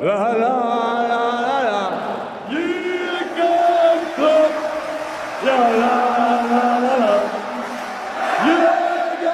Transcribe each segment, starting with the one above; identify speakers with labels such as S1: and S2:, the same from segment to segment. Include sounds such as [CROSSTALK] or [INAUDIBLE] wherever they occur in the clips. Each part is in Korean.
S1: 라라라라라 유감컵 라라라라라 유감컵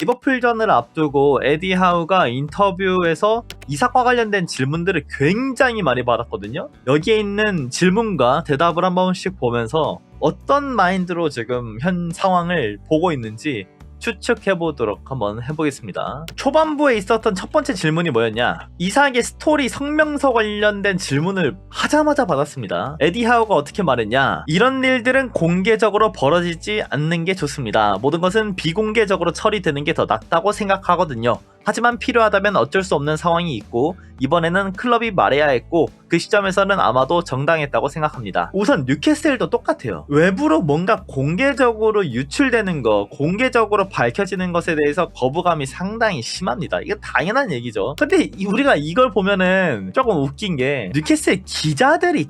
S2: 리버풀전을 앞두고 에디 하우가 인터뷰에서 이삭과 관련된 질문들을 굉장히 많이 받았거든요. 여기에 있는 질문과 대답을 한 번씩 보면서 어떤 마인드로 지금 현 상황을 보고 있는지 추측해 보도록 한번 해보겠습니다. 초반부에 있었던 첫 번째 질문이 뭐였냐? 이삭의 스토리 성명서 관련된 질문을 하자마자 받았습니다. 에디 하우가 어떻게 말했냐? 이런 일들은 공개적으로 벌어지지 않는 게 좋습니다. 모든 것은 비공개적으로 처리되는 게 더 낫다고 생각하거든요. 하지만 필요하다면 어쩔 수 없는 상황이 있고 이번에는 클럽이 말해야 했고 그 시점에서는 아마도 정당했다고 생각합니다. 우선 뉴캐슬도 똑같아요. 외부로 뭔가 공개적으로 유출되는 거, 공개적으로 밝혀지는 것에 대해서 거부감이 상당히 심합니다. 이거 당연한 얘기죠. 근데 이- 우리가 이걸 보면은 조금 웃긴 게 뉴캐슬 기자들이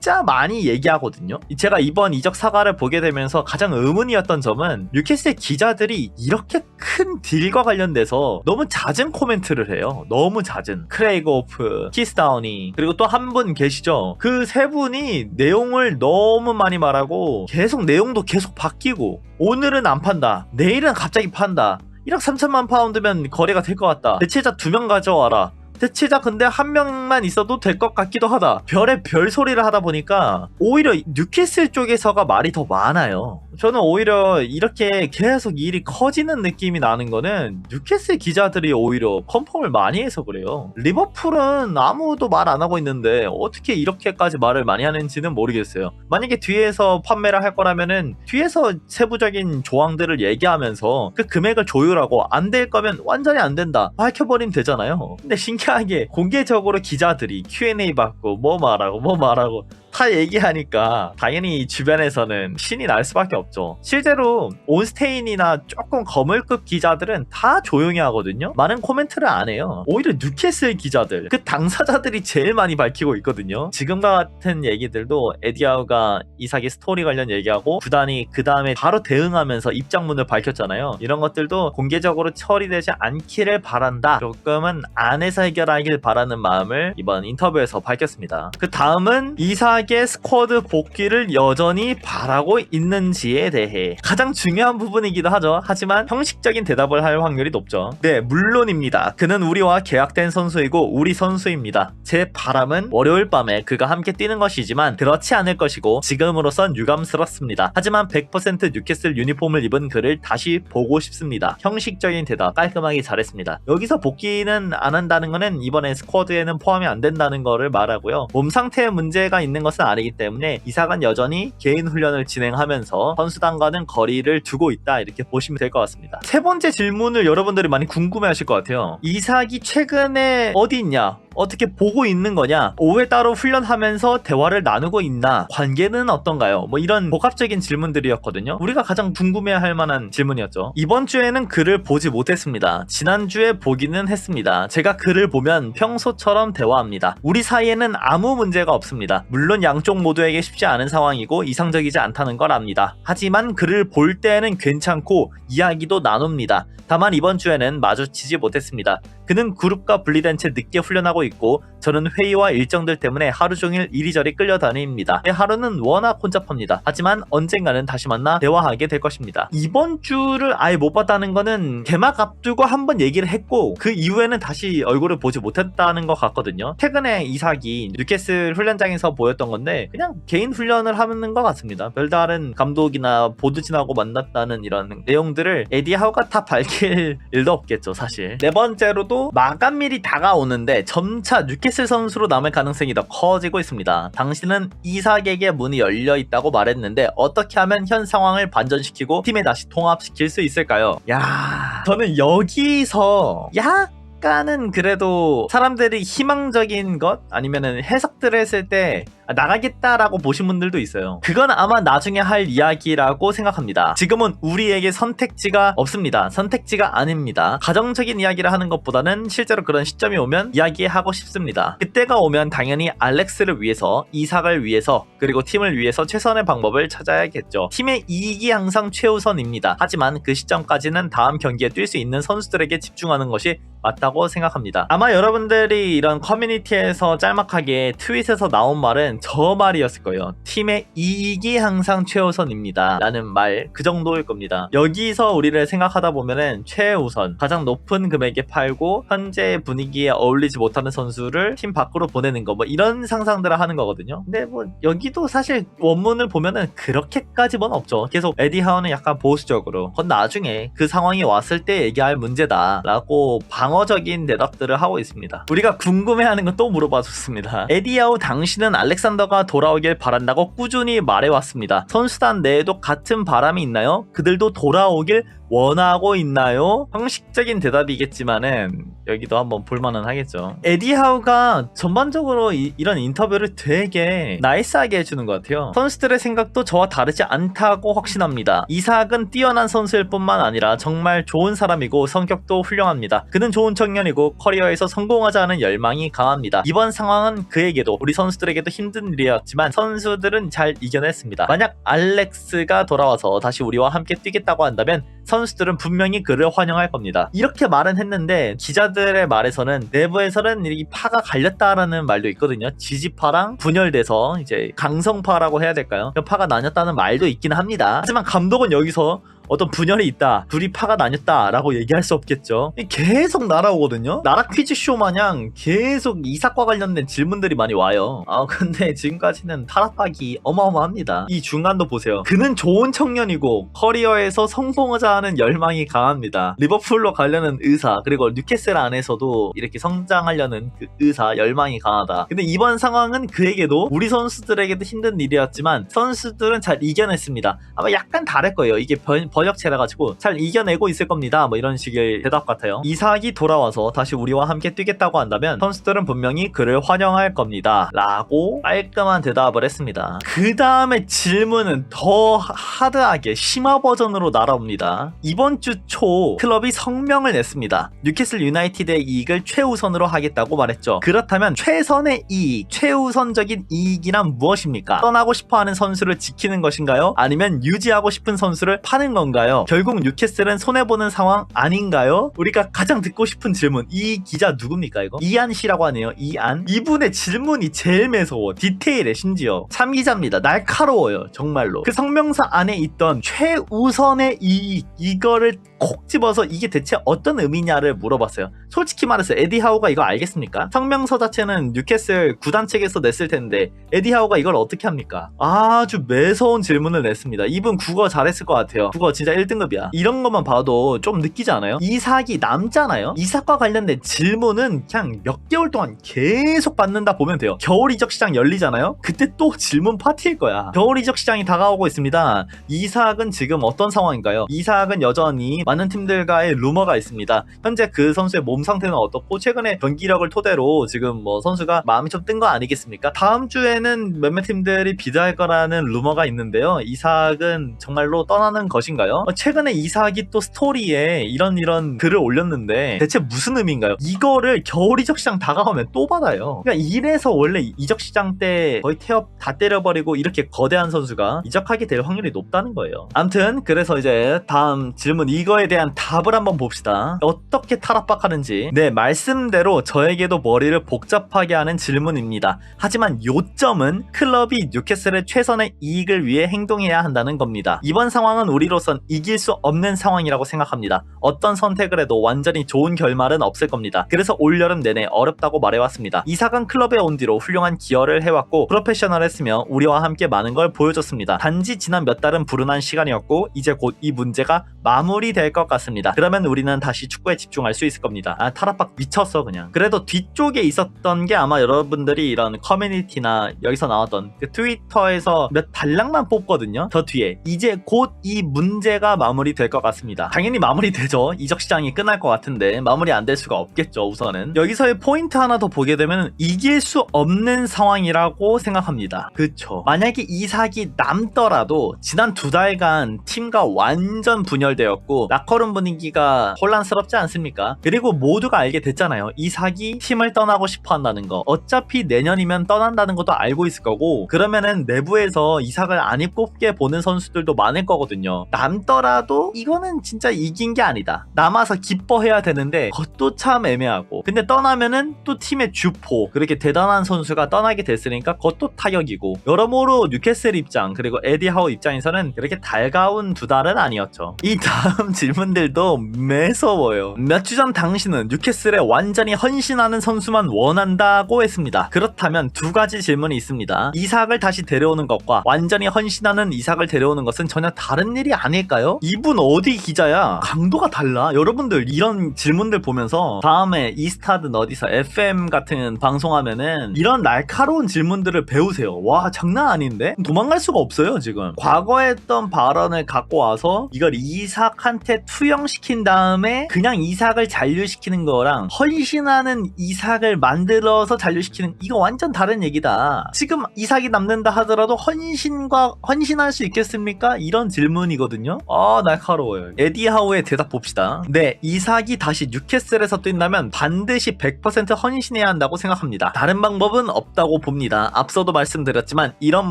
S2: 진짜 많이 얘기하거든요. 제가 이번 이적 사과를 보게 되면서 가장 의문이었던 점은 뉴캐슬 기자들이 이렇게 큰 딜과 관련돼서 너무 잦은 코멘트를 해요. 너무 잦은. 크레이그 오프, 키스다운이 그리고 또 한 분 계시죠. 그 세 분이 내용을 너무 많이 말하고 계속 내용도 계속 바뀌고 오늘은 안 판다. 내일은 갑자기 판다. 1억 3천만 파운드면 거래가 될 것 같다. 대체자 두 명 가져와라. 대체자 근데 한 명만 있어도 될 것 같기도 하다. 별의 별 소리를 하다 보니까 오히려 뉴캐슬 쪽에서가 말이 더 많아요. 저는 오히려 이렇게 계속 일이 커지는 느낌이 나는 거는 뉴캐슬 기자들이 오히려 컨펌을 많이 해서 그래요. 리버풀은 아무도 말 안 하고 있는데 어떻게 이렇게까지 말을 많이 하는지는 모르겠어요. 만약에 뒤에서 판매를 할 거라면은 뒤에서 세부적인 조항들을 얘기하면서 그 금액을 조율하고 안 될 거면 완전히 안 된다 밝혀버리면 되잖아요. 근데 신기 하게 공개적으로 기자들이 Q&A 받고 뭐 말하고 뭐 말하고 다 얘기하니까 당연히 주변에서는 신이 날 수밖에 없죠. 실제로 온스테인이나 조금 거물급 기자들은 다 조용히 하거든요. 많은 코멘트를 안 해요. 오히려 뉴캐슬 기자들, 그 당사자들이 제일 많이 밝히고 있거든요. 지금과 같은 얘기들도 에디아우가 이삭의 스토리 관련 얘기하고 구단이 그 다음에 바로 대응하면서 입장문을 밝혔잖아요. 이런 것들도 공개적으로 처리되지 않기를 바란다. 조금은 안에서 해결하길 바라는 마음을 이번 인터뷰에서 밝혔습니다. 그 다음은 이삭 의 스쿼드 복귀를 여전히 바라고 있는지에 대해 가장 중요한 부분이기도 하죠. 하지만 형식적인 대답을 할 확률이 높죠. 네, 물론입니다. 그는 우리와 계약된 선수이고 우리 선수입니다. 제 바람은 월요일 밤에 그가 함께 뛰는 것이지만 그렇지 않을 것이고 지금으로선 유감스럽습니다. 하지만 100% 뉴캐슬 유니폼을 입은 그를 다시 보고 싶습니다. 형식적인 대답 깔끔하게 잘했습니다. 여기서 복귀는 안 한다는 거는 이번에 스쿼드에는 포함이 안 된다는 거를 말하고요. 몸 상태에 문제가 있는 것은 아니기 때문에 이삭은 여전히 개인 훈련을 진행하면서 선수단과는 거리를 두고 있다 이렇게 보시면 될 것 같습니다. 세 번째 질문을 여러분들이 많이 궁금해하실 것 같아요. 이삭이 최근에 어디 있냐? 어떻게 보고 있는 거냐? 오후에 따로 훈련하면서 대화를 나누고 있나? 관계는 어떤가요? 뭐 이런 복합적인 질문들이었거든요. 우리가 가장 궁금해할 만한 질문이었죠. 이번 주에는 글을 보지 못했습니다. 지난주에 보기는 했습니다. 제가 글을 보면 평소처럼 대화합니다. 우리 사이에는 아무 문제가 없습니다. 물론 양쪽 모두에게 쉽지 않은 상황이고 이상적이지 않다는 걸 압니다. 하지만 글을 볼 때에는 괜찮고 이야기도 나눕니다. 다만 이번 주에는 마주치지 못했습니다. 그는 그룹과 분리된 채 늦게 훈련하고 있고 को 저는 회의와 일정들 때문에 하루 종일 이리저리 끌려다닙니다. 제 하루는 워낙 혼잡합니다. 하지만 언젠가는 다시 만나 대화하게 될 것입니다. 이번 주를 아예 못 봤다는 거는 개막 앞두고 한 번 얘기를 했고 그 이후에는 다시 얼굴을 보지 못했다는 것 같거든요. 최근에 이삭이 뉴캐슬 훈련장에서 보였던 건데 그냥 개인 훈련을 하는 것 같습니다. 별다른 감독이나 보드진하고 만났다는 이런 내용들을 에디 하우가 다 밝힐 [LAUGHS] 일도 없겠죠 사실. 네 번째로도 마감일이 다가오는데 점차 뉴캐슬 선수로 남을 가능성이 더 커지고 있습니다. 당신은 이삭에게 문이 열려 있다고 말했는데 어떻게 하면 현 상황을 반전시키고 팀에 다시 통합시킬 수 있을까요? 야, 저는 여기서 약 약간은 그래도 사람들이 희망적인 것 아니면은 해석들을 했을 때 나가겠다라고 보신 분들도 있어요. 그건 아마 나중에 할 이야기라고 생각합니다. 지금은 우리에게 선택지가 없습니다. 선택지가 아닙니다. 가정적인 이야기를 하는 것보다는 실제로 그런 시점이 오면 이야기하고 싶습니다. 그때가 오면 당연히 알렉스를 위해서 이삭을 위해서 그리고 팀을 위해서 최선의 방법을 찾아야겠죠. 팀의 이익이 항상 최우선입니다. 하지만 그 시점까지는 다음 경기에 뛸 수 있는 선수들에게 집중하는 것이 맞다고 생각합니다. 아마 여러분들이 이런 커뮤니티에서 짤막하게 트윗에서 나온 말은 저 말이었을 거예요. 팀의 이익이 항상 최우선입니다. 라는 말 그 정도일 겁니다. 여기서 우리를 생각하다 보면은 최우선 가장 높은 금액에 팔고 현재 분위기에 어울리지 못하는 선수를 팀 밖으로 보내는 거 뭐 이런 상상들을 하는 거거든요. 근데 뭐 여기도 사실 원문을 보면은 그렇게까지는 없죠. 계속 에디 하우는 약간 보수적으로 그건 나중에 그 상황이 왔을 때 얘기할 문제다라고 방어적인 대답들을 하고 있습니다. 우리가 궁금해하는 건 또 물어봐 줬습니다. 에디 하우 당신은 알렉산 더가 돌아오길 바란다고 꾸준히 말해왔습니다. 선수단 내에도 같은 바람이 있나요? 그들도 돌아오길 원하고 있나요? 형식적인 대답이겠지만은 여기도 한번 볼만은 하겠죠. 에디 하우가 전반적으로 이, 런 인터뷰를 되게 나이스하게 해주는 것 같아요. 선수들의 생각도 저와 다르지 않다고 확신합니다. 이삭은 뛰어난 선수일 뿐만 아니라 정말 좋은 사람이고 성격도 훌륭합니다. 그는 좋은 청년이고 커리어에서 성공하자는 열망이 강합니다. 이번 상황은 그에게도 우리 선수들에게도 힘든 일이었지만 선수들은 잘 이겨냈습니다. 만약 알렉스가 돌아와서 다시 우리와 함께 뛰겠다고 한다면 선 수들은 분명히 그를 환영할 겁니다. 이렇게 말은 했는데 기자들의 말에서는 내부에서는 이 파가 갈렸다라는 말도 있거든요. 지지파랑 분열돼서 이제 강성파라고 해야 될까요? 파가 나뉘었다는 말도 있긴 합니다. 하지만 감독은 여기서 어떤 분열이 있다, 둘이 파가 나뉘었다 라고 얘기할 수 없겠죠. 계속 날아오거든요. 나라 퀴즈쇼 마냥 계속 이삭과 관련된 질문들이 많이 와요. 아 근데 지금까지는 타락박이 어마어마합니다. 이 중간도 보세요. 그는 좋은 청년이고 커리어에서 성공하자 하는 열망이 강합니다. 리버풀로 가려는 의사 그리고 뉴캐슬 안에서도 이렇게 성장하려는 그 의사 열망이 강하다. 근데 이번 상황은 그에게도 우리 선수들에게도 힘든 일이었지만 선수들은 잘 이겨냈습니다. 아마 약간 다를 거예요. 이게 번, 번 역체라 가지고 잘 이겨내고 있을 겁니다. 뭐 이런 식의 대답 같아요. 이삭이 돌아와서 다시 우리와 함께 뛰겠다고 한다면 선수들은 분명히 그를 환영할 겁니다. 라고 깔끔한 대답을 했습니다. 그 다음에 질문은 더 하드하게 심화 버전으로 날아옵니다. 이번 주 초 클럽이 성명을 냈습니다. 뉴캐슬 유나이티드의 이익을 최우선으로 하겠다고 말했죠. 그렇다면 최선의 이익, 최우선적인 이익이란 무엇입니까? 떠나고 싶어하는 선수를 지키는 것인가요? 아니면 유지하고 싶은 선수를 파는 건가요? 결국 뉴캐슬은 손해보는 상황 아닌가요? 우리가 가장 듣고 싶은 질문. 이 기자 누굽니까 이거? 이안 씨라고 하네요 이안. 이분의 질문이 제일 매서워 디테일해 심지어. 참 기자입니다. 날카로워요 정말로. 그 성명서 안에 있던 최우선의 이익 이거를 콕 집어서 이게 대체 어떤 의미냐를 물어봤어요. 솔직히 말해서 에디 하우가 이거 알겠습니까? 성명서 자체는 뉴캐슬 구단 측에서 냈을 텐데 에디 하우가 이걸 어떻게 합니까? 아주 매서운 질문을 냈습니다. 이분 국어 잘했을 것 같아요. 국어 진짜 1등급이야. 이런 것만 봐도 좀 느끼지 않아요? 이삭이 남잖아요? 이삭과 관련된 질문은 그냥 몇 개월 동안 계속 받는다 보면 돼요. 겨울 이적 시장 열리잖아요? 그때 또 질문 파티일 거야. 겨울 이적 시장이 다가오고 있습니다. 이삭은 지금 어떤 상황인가요? 이삭은 여전히 많은 팀들과의 루머가 있습니다. 현재 그 선수의 몸 상태는 어떻고 최근에 경기력을 토대로 지금 뭐 선수가 마음이 좀 뜬 거 아니겠습니까? 다음 주에는 몇몇 팀들이 비자할 거라는 루머가 있는데요. 이삭은 정말로 떠나는 것인가요? 어, 최근에 이삭이 또 스토리에 이런 이런 글을 올렸는데 대체 무슨 의미인가요? 이거를 겨울 이적 시장 다가오면 또 받아요. 그러니까 이래서 원래 이적 시장 때 거의 태업 다 때려버리고 이렇게 거대한 선수가 이적하게 될 확률이 높다는 거예요. 암튼 그래서 이제 다음 질문 이거에 대한 답을 한번 봅시다. 어떻게 탈압박하는지. 네, 말씀대로 저에게도 머리를 복잡하게 하는 질문입니다. 하지만 요점은 클럽이 뉴캐슬의 최선의 이익을 위해 행동해야 한다는 겁니다. 이번 상황은 우리로선 이길 수 없는 상황이라고 생각합니다. 어떤 선택을 해도 완전히 좋은 결말은 없을 겁니다. 그래서 올여름 내내 어렵다고 말해왔습니다. 이사간 클럽에 온 뒤로 훌륭한 기여를 해왔고 프로페셔널했으며 우리와 함께 많은 걸 보여줬습니다. 단지 지난 몇 달은 불운한 시간이었고 이제 곧 이 문제가 마무리될 될 것 같습니다. 그러면 우리는 다시 축구에 집중할 수 있을 겁니다. 아 타락박 미쳤어 그냥. 그래도 뒤쪽에 있었던 게 아마 여러분들이 이런 커뮤니티나 여기서 나왔던 그 트위터에서 몇 단락만 뽑거든요. 저 뒤에 이제 곧 이 문제가 마무리될 것 같습니다. 당연히 마무리되죠. 이적 시장이 끝날 것 같은데 마무리 안 될 수가 없겠죠. 우선은 여기서의 포인트 하나 더 보게 되면 이길 수 없는 상황이라고 생각합니다. 그쵸. 만약에 이삭이 남더라도 지난 두 달간 팀과 완전 분열되었고 라커룸 분위기가 혼란스럽지 않습니까? 그리고 모두가 알게 됐잖아요. 이삭이 팀을 떠나고 싶어 한다는 거. 어차피 내년이면 떠난다는 것도 알고 있을 거고 그러면은 내부에서 이삭을 안 입곱게 보는 선수들도 많을 거거든요. 남더라도 이거는 진짜 이긴 게 아니다. 남아서 기뻐해야 되는데 그것도 참 애매하고 근데 떠나면은 또 팀의 주포 그렇게 대단한 선수가 떠나게 됐으니까 그것도 타격이고 여러모로 뉴캐슬 입장 그리고 에디 하우 입장에서는 그렇게 달가운 두 달은 아니었죠. 이 다음 질 문들도 매서워요. 몇주전 당신은 뉴캐슬에 완전히 헌신하는 선수만 원한다고 했습니다. 그렇다면 두 가지 질문이 있습니다. 이삭을 다시 데려오는 것과 완전히 헌신하는 이삭을 데려오는 것은 전혀 다른 일이 아닐까요? 이분 어디 기자야? 강도가 달라. 여러분들 이런 질문들 보면서 다음에 이스타든 어디서 FM 같은 방송하면은 이런 날카로운 질문들을 배우세요. 와 장난 아닌데? 도망갈 수가 없어요 지금. 과거에 했던 발언을 갖고 와서 이걸 이삭한테 투영시킨 다음에 그냥 이삭을 잔류시키는 거랑 헌신하는 이삭을 만들어서 잔류시키는 이거 완전 다른 얘기다. 지금 이삭이 남는다 하더라도 헌신과 헌신할 수 있겠습니까? 이런 질문이거든요. 아 날카로워요. 에디 하우의 대답 봅시다. 네, 이삭이 다시 뉴캐슬에서 뛴다면 반드시 100% 헌신해야 한다고 생각합니다. 다른 방법은 없다고 봅니다. 앞서도 말씀드렸지만 이런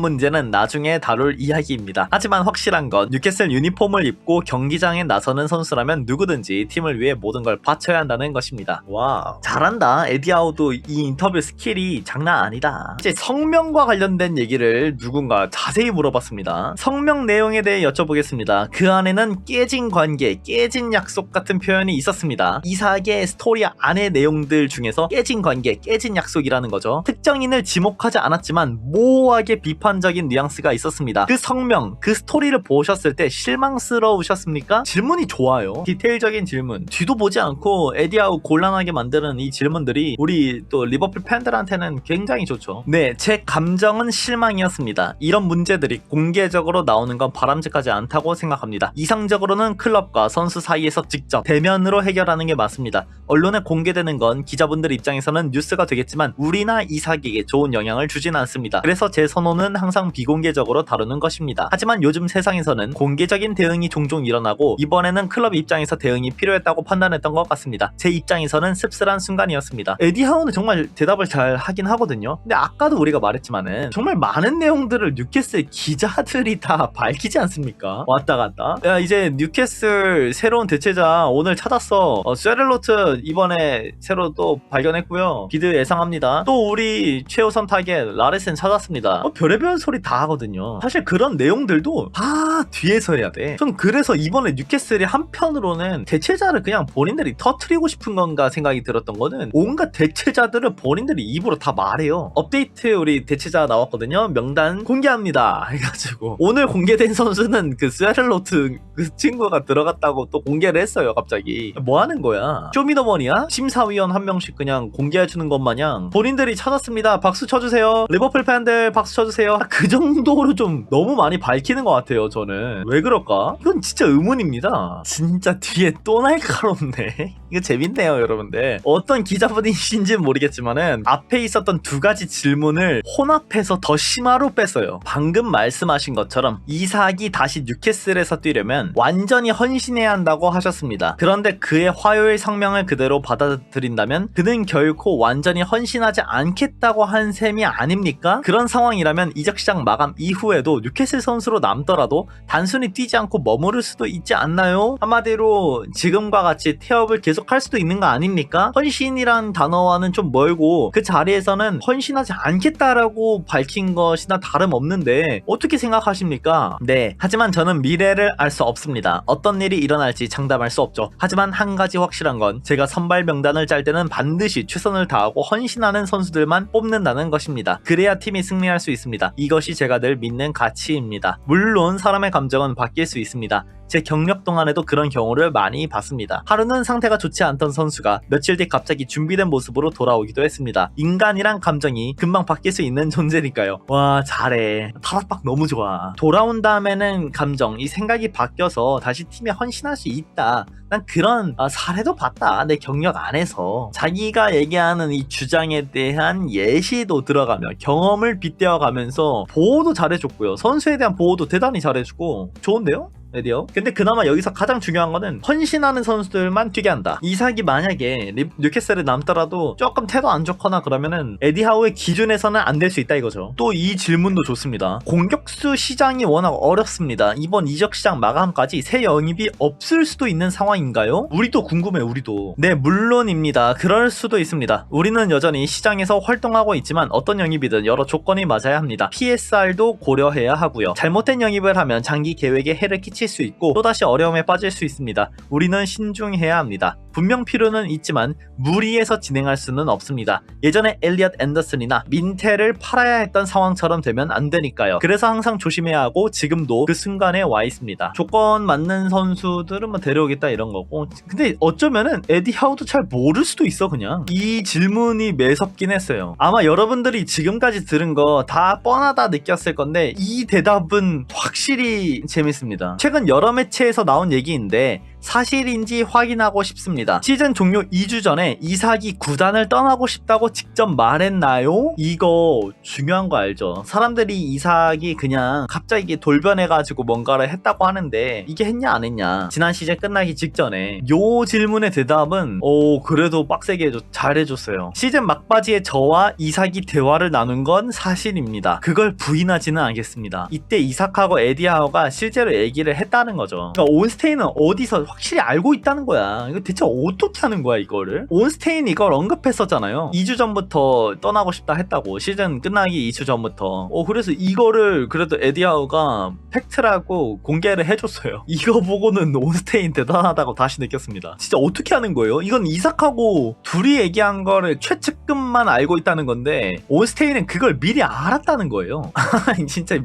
S2: 문제는 나중에 다룰 이야기입니다. 하지만 확실한 건 뉴캐슬 유니폼을 입고 경기장에 나서 는 선수라면 누구든지 팀을 위해 모든 걸 바쳐야 한다는 것입니다. 와, 잘한다. 에디아우도 이 인터뷰 스킬이 장난 아니다. 이제 성명과 관련된 얘기를 누군가 자세히 물어봤습니다. 성명 내용에 대해 여쭤보겠습니다. 그 안에는 깨진 관계, 깨진 약속 같은 표현이 있었습니다. 이삭의 스토리 안의 내용들 중에서 깨진 관계, 깨진 약속이라는 거죠. 특정인을 지목하지 않았지만 모호하게 비판적인 뉘앙스가 있었습니다. 그 성명, 그 스토리를 보셨을 때 실망스러우셨습니까? 질문이 좋아요. 디테일적인 질문. 뒤도 보지 않고 에디아우 곤란하게 만드는 이 질문들이 우리 또 리버풀 팬들한테는 굉장히 좋죠. 네, 제 감정은 실망이었습니다. 이런 문제들이 공개적으로 나오는 건 바람직하지 않다고 생각합니다. 이상적으로는 클럽과 선수 사이에서 직접 대면으로 해결하는 게 맞습니다. 언론에 공개되는 건 기자분들 입장에서는 뉴스가 되겠지만 우리나 이삭에게 좋은 영향을 주진 않습니다. 그래서 제 선호는 항상 비공개적으로 다루는 것입니다. 하지만 요즘 세상에서는 공개적인 대응이 종종 일어나고 이번에 는 클럽 입장에서 대응이 필요했다고 판단했던 것 같습니다. 제 입장에서는 씁쓸한 순간이었습니다. 에디 하우는 정말 대답을 잘 하긴 하거든요. 근데 아까도 우리가 말했지만은 정말 많은 내용들을 뉴캐슬 기자들이 다 [LAUGHS] 밝히지 않습니까? 왔다 갔다. 야 이제 뉴캐슬 새로운 대체자 오늘 찾았어. 어, 쇠렐로트 이번에 새로 또 발견했고요. 비드 예상합니다. 또 우리 최우선 타겟 라레센 찾았습니다. 어, 별의별 소리 다 하거든요. 사실 그런 내용들도 다 뒤에서 해야 돼. 전 그래서 이번에 뉴캐슬 이 한편으로는 대체자를 그냥 본인들이 터트리고 싶은 건가 생각이 들었던 거는 온갖 대체자들을 본인들이 입으로 다 말해요. 업데이트 우리 대체자 나왔거든요. 명단 공개합니다. 해가지고 오늘 공개된 선수는 그 스웨를로트 그 친구가 들어갔다고 또 공개를 했어요. 갑자기 뭐 하는 거야? 쇼미더머니야? 심사위원 한 명씩 그냥 공개해주는 것 마냥 본인들이 찾았습니다. 박수 쳐주세요. 리버풀 팬들 박수 쳐주세요. 아, 그 정도로 좀 너무 많이 밝히는 것 같아요. 저는 왜 그럴까? 이건 진짜 의문입니다. 진짜 뒤에 또 날카롭네. [LAUGHS] 이거 재밌네요, 여러분들. 어떤 기자분이신지는 모르겠지만은 앞에 있었던 두 가지 질문을 혼합해서 더 심화로 뺐어요. 방금 말씀하신 것처럼 이삭이 다시 뉴캐슬에서 뛰려면 완전히 헌신해야 한다고 하셨습니다. 그런데 그의 화요일 성명을 그대로 받아들인다면 그는 결코 완전히 헌신하지 않겠다고 한 셈이 아닙니까? 그런 상황이라면 이적 시장 마감 이후에도 뉴캐슬 선수로 남더라도 단순히 뛰지 않고 머무를 수도 있지 않나요? 한마디로 지금과 같이 태업을 계속할 수도 있는 거 아닙니까? 헌신이란 단어와는 좀 멀고 그 자리에서는 헌신하지 않겠다라고 밝힌 것이나 다름없는데 어떻게 생각하십니까? 네. 하지만 저는 미래를 알 수 없습니다. 어떤 일이 일어날지 장담할 수 없죠. 하지만 한 가지 확실한 건 제가 선발 명단을 짤 때는 반드시 최선을 다하고 헌신하는 선수들만 뽑는다는 것입니다. 그래야 팀이 승리할 수 있습니다. 이것이 제가 늘 믿는 가치입니다. 물론 사람의 감정은 바뀔 수 있습니다. 제 경력 동안은 이번에도 그런 경우를 많이 봤습니다. 하루는 상태가 좋지 않던 선수가 며칠 뒤 갑자기 준비된 모습으로 돌아오기도 했습니다. 인간이란 감정이 금방 바뀔 수 있는 존재니까요. 와 잘해. 타락박 너무 좋아. 돌아온 다음에는 감정, 이 생각이 바뀌어서 다시 팀에 헌신할 수 있다. 난 그런 아, 사례도 봤다. 내 경력 안에서 자기가 얘기하는 이 주장에 대한 예시도 들어가며 경험을 빗대어 가면서 보호도 잘해줬고요. 선수에 대한 보호도 대단히 잘해주고 좋은데요? 에디어. 근데 그나마 여기서 가장 중요한 거는 헌신하는 선수들만 뛰게 한다. 이삭이 만약에 리- 뉴캐슬에 남더라도 조금 태도 안 좋거나 그러면은 에디 하우의 기준에서는 안 될 수 있다 이거죠. 또 이 질문도 좋습니다. 공격수 시장이 워낙 어렵습니다. 이번 이적 시장 마감까지 새 영입이 없을 수도 있는 상황인가요? 우리도 궁금해 우리도. 네 물론입니다. 그럴 수도 있습니다. 우리는 여전히 시장에서 활동하고 있지만 어떤 영입이든 여러 조건이 맞아야 합니다. PSR도 고려해야 하고요. 잘못된 영입을 하면 장기 계획에 해를 끼칠 수 있고 또다시 어려움에 빠질 수 있습니다. 우리는 신중해야 합니다. 분명 필요는 있지만 무리해서 진행할 수는 없습니다. 예전에 엘리엇 앤더슨이나 민테를 팔아야 했던 상황처럼 되면 안 되니까요. 그래서 항상 조심해야 하고 지금도 그 순간에 와 있습니다. 조건 맞는 선수들은 뭐 데려오겠다 이런 거고. 근데 어쩌면은 에디 하우도 잘 모를 수도 있어 그냥. 이 질문이 매섭긴 했어요. 아마 여러분들이 지금까지 들은 거 다 뻔하다 느꼈을 건데 이 대답은 확실히 재밌습니다. 최근 여러 매체에서 나온 얘기인데 사실인지 확인하고 싶습니다. 시즌 종료 2주 전에 이삭이 구단을 떠나고 싶다고 직접 말했나요? 이거 중요한 거 알죠? 사람들이 이삭이 그냥 갑자기 돌변해가지고 뭔가를 했다고 하는데 이게 했냐 안 했냐? 지난 시즌 끝나기 직전에 요 질문의 대답은 오 그래도 빡세게 해줘, 잘해줬어요. 시즌 막바지에 저와 이삭이 대화를 나눈 건 사실입니다. 그걸 부인하지는 않겠습니다. 이때 이삭하고 에디하우가 실제로 얘기를 했다는 거죠. 그러니까 온스테인은 어디서 확실히 알고 있다는 거야. 이거 대체 어떻게 하는 거야 이거를? 온스테인 이걸 언급했었잖아요. 2주 전부터 떠나고 싶다 했다고 시즌 끝나기 2주 전부터. 어 그래서 이거를 그래도 에디하우가 팩트라고 공개를 해줬어요. [LAUGHS] 이거 보고는 온스테인 대단하다고 다시 느꼈습니다. 진짜 어떻게 하는 거예요? 이건 이삭하고 둘이 얘기한 거를 최측근만 알고 있다는 건데 온스테인은 그걸 미리 알았다는 거예요. [LAUGHS] 진짜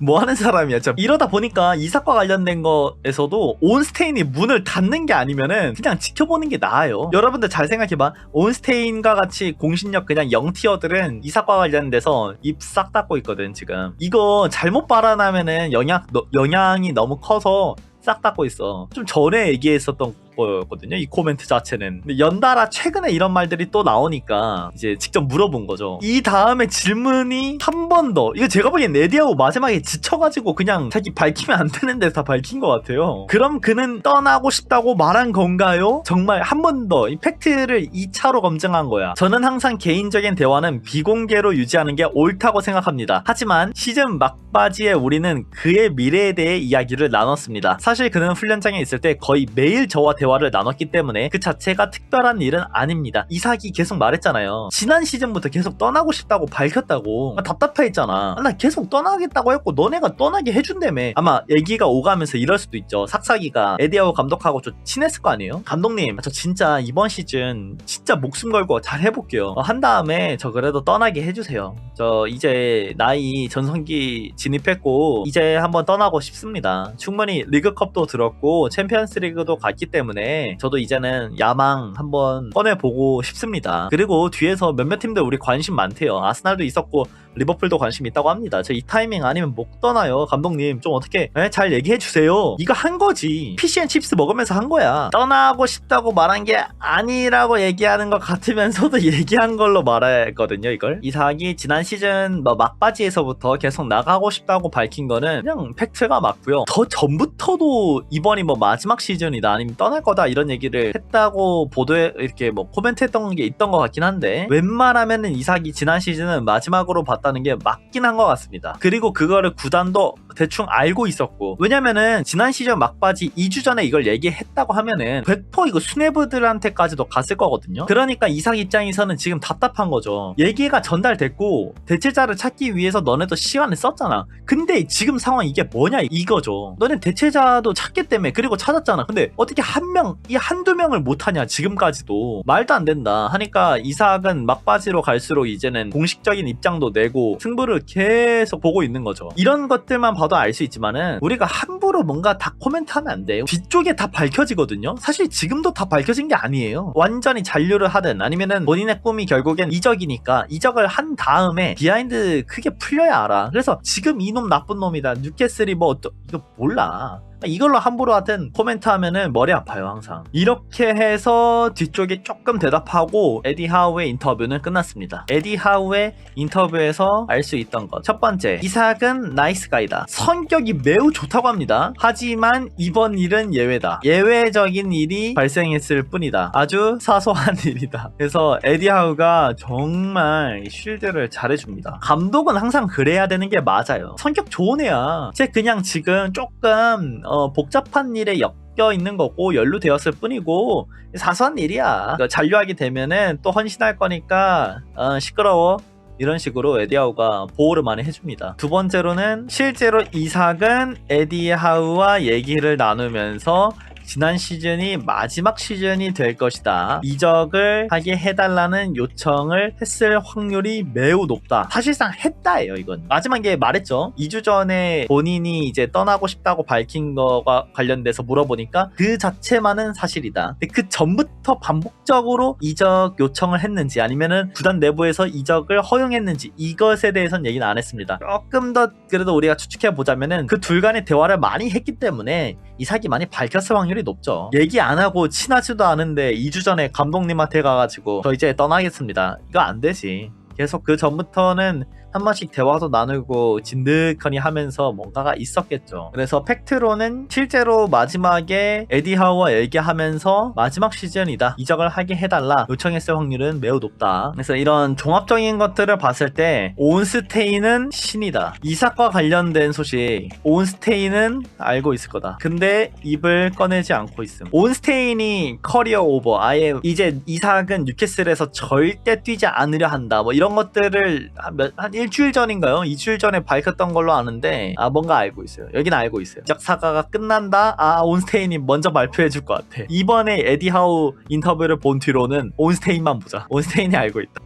S2: 뭐 하는 사람이야. 진짜 이러다 보니까 이삭과 관련된 거에서도 온스테인이 문을 닫는 게 아니면은 그냥 지켜보는 게 나아요. 여러분들 잘 생각해봐. 온스테인과 같이 공신력 그냥 0티어들은 이삭과 관련돼서 입 싹 닫고 있거든 지금. 이거 잘못 발언하면은 영향 너- 영향이 너무 커서 싹 닫고 있어. 좀 전에 얘기했었던 거였거든요. 이 코멘트 자체는. 근데 연달아 최근에 이런 말들이 또 나오니까 이제 직접 물어본 거죠. 이 다음에 질문이 한 번 더. 이거 제가 보기엔 레디하고 마지막에 지쳐가지고 그냥 자기 밝히면 안 되는데 다 밝힌 것 같아요. 그럼 그는 떠나고 싶다고 말한 건가요? 정말 한 번 더 이 팩트를 2차로 검증한 거야. 저는 항상 개인적인 대화는 비공개로 유지하는 게 옳다고 생각합니다. 하지만 시즌 막바지에 우리는 그의 미래에 대해 이야기를 나눴습니다. 사실 그는 훈련장에 있을 때 거의 매일 저와 대화 를 나눴기 때문에 그 자체가 특별한 일은 아닙니다. 이삭이 계속 말했잖아요. 지난 시즌부터 계속 떠나고 싶다고 밝혔다고. 아, 답답해했잖아. 아, 나 계속 떠나겠다고 했고 너네가 떠나게 해준다며. 아마 얘기가 오가면서 이럴 수도 있죠. 삭삭이가 에디아우 감독하고 좀 친했을 거 아니에요? 감독님, 저 진짜 이번 시즌 진짜 목숨 걸고 잘 해볼게요. 어, 한 다음에 저 그래도 떠나게 해주세요. 저 이제 나이 전성기 진입했고 이제 한번 떠나고 싶습니다. 충분히 리그컵도 들었고 챔피언스 리그도 갔기 때문에 저도 이제는 야망 한번 꺼내보고 싶습니다. 그리고 뒤에서 몇몇 팀들 우리 관심 많대요. 아스날도 있었고 리버풀도 관심 있다고 합니다. 저 이 타이밍 아니면 못 떠나요. 감독님 좀 어떻게 에? 잘 얘기해 주세요. 이거 한 거지. 피시앤 칩스 먹으면서 한 거야. 떠나고 싶다고 말한 게 아니라고 얘기하는 것 같으면서도 [LAUGHS] 얘기한 걸로 말했거든요. 이걸 이삭이 지난 시즌 뭐 막바지에서부터 계속 나가고 싶다고 밝힌 거는 그냥 팩트가 맞고요. 더 전부터도 이번이 뭐 마지막 시즌이다 아니면 떠날 거다 이런 얘기를 했다고 보도에 이렇게 뭐 코멘트했던 게 있던 것 같긴 한데 웬만하면은 이삭이 지난 시즌은 마지막으로 봤 다는 게 맞긴 한 것 같습니다. 그리고 그거를 구단도 대충 알고 있었고 왜냐면은 지난 시즌 막바지 2주 전에 이걸 얘기했다고 하면은 100% 이거 수뇌부들한테까지도 갔을 거거든요. 그러니까 이삭 입장에서는 지금 답답한 거죠. 얘기가 전달됐고 대체자를 찾기 위해서 너네도 시간을 썼잖아. 근데 지금 상황 이게 뭐냐 이거죠. 너네 대체자도 찾기 때문에 그리고 찾았잖아. 근데 어떻게 한 명, 이 한두 명을 못하냐 지금까지도 말도 안 된다 하니까 이삭은 막바지로 갈수록 이제는 공식적인 입장도 내고 승부를 계속 보고 있는 거죠. 이런 것들만 봐도 너도 알 수 있지만은 우리가 함부로 뭔가 다 코멘트하면 안 돼요. 뒤쪽에 다 밝혀지거든요. 사실 지금도 다 밝혀진 게 아니에요. 완전히 잔류를 하든 아니면은 본인의 꿈이 결국엔 이적이니까 이적을 한 다음에 비하인드 크게 풀려야 알아. 그래서 지금 이놈 나쁜 놈이다. 뉴캐슬이 뭐 어떠 이거 몰라. 이걸로 함부로 하든 코멘트 하면은 머리 아파요 항상. 이렇게 해서 뒤쪽에 조금 대답하고 에디 하우의 인터뷰는 끝났습니다. 에디 하우의 인터뷰에서 알 수 있던 것. 첫 번째 이삭은 나이스 가이다. 성격이 매우 좋다고 합니다. 하지만 이번 일은 예외다. 예외적인 일이 발생했을 뿐이다. 아주 사소한 [LAUGHS] 일이다. 그래서 에디 하우가 정말 쉴드를 잘해줍니다. 감독은 항상 그래야 되는 게 맞아요. 성격 좋은 애야. 쟤 그냥 지금 조금 어, 복잡한 일에 엮여 있는 거고 연루되었을 뿐이고 사소한 일이야. 그러니까 잔류하게 되면은 또 헌신할 거니까 어, 시끄러워. 이런 식으로 에디하우가 보호를 많이 해줍니다. 두 번째로는 실제로 이삭은 에디하우와 얘기를 나누면서 지난 시즌이 마지막 시즌이 될 것이다. 이적을 하게 해달라는 요청을 했을 확률이 매우 높다. 사실상 했다예요, 이건. 마지막에 말했죠. 2주 전에 본인이 이제 떠나고 싶다고 밝힌 거가 관련돼서 물어보니까 그 자체만은 사실이다. 근데 그 전부터 반복적으로 이적 요청을 했는지 아니면은 구단 내부에서 이적을 허용했는지 이것에 대해서는 얘기는 안 했습니다. 조금 더 그래도 우리가 추측해 보자면은 그 둘 간의 대화를 많이 했기 때문에 이삭이 많이 밝혔을 확률이 높죠. 얘기 안 하고 친하지도 않은데 2주 전에 감독님한테 가가지고 저 이제 떠나겠습니다. 이거 안 되지. 계속 그 전부터는 한 번씩 대화도 나누고 진득하니 하면서 뭔가가 있었겠죠. 그래서 팩트로는 실제로 마지막에 에디 하우와 얘기하면서 마지막 시즌이다. 이적을 하게 해달라. 요청했을 확률은 매우 높다. 그래서 이런 종합적인 것들을 봤을 때 온스테이는 신이다. 이삭과 관련된 소식 온스테이는 알고 있을 거다. 근데 입을 꺼내지 않고 있음. 온스테인이 커리어 오버 아예 이제 이삭은 뉴캐슬에서 절대 뛰지 않으려 한다. 뭐 이런 것들을 한, 몇, 한 일주일 전인가요? 이주일 전에 밝혔던 걸로 아는데 아 뭔가 알고 있어요. 여기는 알고 있어요. 작 사가가 끝난다. 아 온스테인이 먼저 발표해 줄 것 같아. 이번에 에디 하우 인터뷰를 본 뒤로는 온스테인만 보자. 온스테인이 알고 있다.